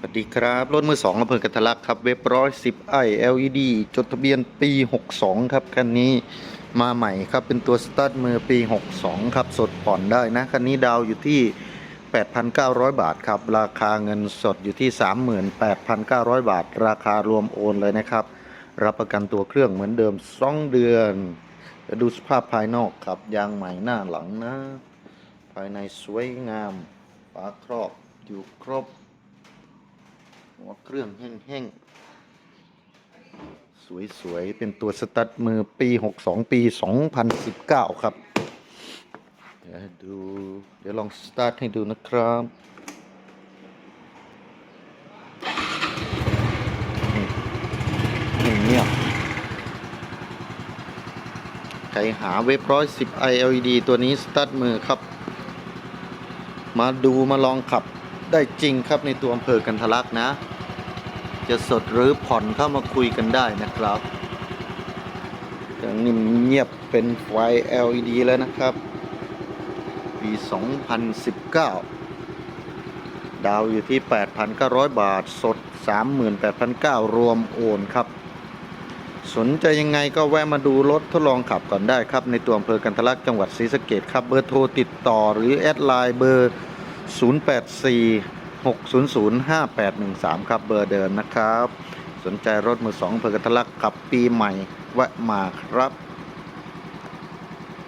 สวัสดีครับ รถมือสองอำเภอกันทลักครับ เว็บร้อยสิบไอ LED จดทะเบียนปี 62 ครับ คันนี้มาใหม่ครับ เป็นตัวสตาร์ทมือปี 62 ครับ สดผ่อนได้นะ คันนี้ดาวอยู่ที่ 8,900 บาทครับ ราคาเงินสดอยู่ที่ 38,900 บาท ราคารวมโอนเลยนะครับ รับประกันตัวเครื่องเหมือนเดิม 2 เดือน ดูสภาพภายนอกครับยางใหม่หน้าหลังนะ ภายในสวยงามฝาครอบอยู่ครบ หัวเครื่องแห้งๆ สวยๆ เป็นตัวสตัดมือปี 62 ปี 2019 ครับ เดี๋ยวดู เดี๋ยวลองสตาร์ทให้ดูนะครับนี่เงียใครหาเว็บร้อยสิบ iLED ตัวนี้สตาร์ทมือครับ มาดูมาลองขับ ได้จริงครับในตัวอำเภอกันทะลักนะ จะสดหรือผ่อนเข้ามาคุยกันได้นะครับอย่างนี้เงียบเป็นไฟ LED แล้วนะครับ ปี 2019 ดาวอยู่ที่ 8,900 บาทสด 38,900 รวมโอนครับ สนใจยังไงก็แวะมาดูรถทดลองขับก่อนได้ครับ ในตัวอำเภอกันทะลักจังหวัดศรีสะเกดครับ เบอร์โทรติดต่อหรือแอดไลน์เบอร์0 0846005813 ครับเบอร์เดิมนนะครับ สนใจรถมือสองเพื่อกระทลักกับปีใหม่แวะมาครับ